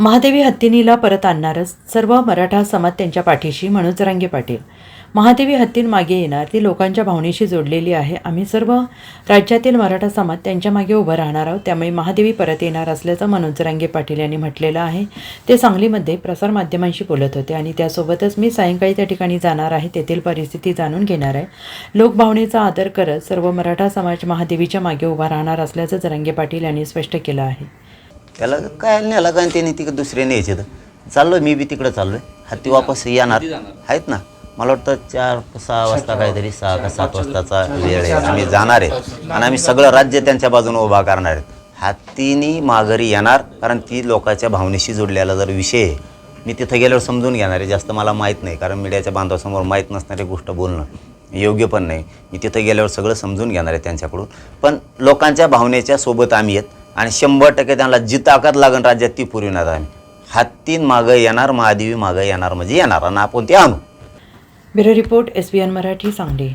महादेवी हत्तीनीला परत आणणारच सर्व मराठा समाज त्यांच्या पाठीशी मनोज रंगे पाटील. महादेवी हत्तीन मागे येणार ती लोकांच्या भावनेशी जोडलेली आहे. आम्ही सर्व राज्यातील मराठा समाज त्यांच्या मागे उभं राहणार आहोत. त्यामुळे महादेवी परत येणार असल्याचं मनोज रंगे पाटील यांनी म्हटलेलं आहे. ते सांगलीमध्ये प्रसारमाध्यमांशी बोलत होते आणि त्यासोबतच मी सायंकाळी त्या ठिकाणी जाणार आहे. तेथील परिस्थिती जाणून घेणार आहे. लोकभावनेचा आदर करत सर्व मराठा समाज महादेवीच्या मागे उभा राहणार असल्याचं जरांगे पाटील यांनी स्पष्ट केलं आहे. त्याला काय नेला का त्यांनी तिकडे दुसरे न्यायचे तर. चाललोय मी बी तिकडे चाललोय. हत्ती वापस येणार. आहेत ना? मला वाटतं चार सहा वाजता काहीतरी सहा का सात वाजताचा वेळ आहे. आम्ही जाणार आहे. आणि आम्ही सगळं राज्य त्यांच्या बाजूने उभा करणार आहेत हत्तीनी माघारी येणार कारण ती लोकांच्या भावनेशी जोडलेला जर विषय आहे मी तिथं गेल्यावर समजून घेणार आहे. जास्त मला माहीत नाही कारण मीडियाच्या बांधवासमोर माहीत नसणारी गोष्ट बोलणं योग्य पण नाही. मी तिथं गेल्यावर सगळं समजून घेणार आहे त्यांच्याकडून. पण लोकांच्या भावनेच्या सोबत आम्ही आहेत. आणि शंभर टक्के त्यांना जी ताकद लागण राज्यात ती पुरविणार आम्ही. हत्तीन मागं येणार महादेवी मागं येणार म्हणजे येणार आणि आपण ते आणू. Bureau report S B N Marathi Sangli.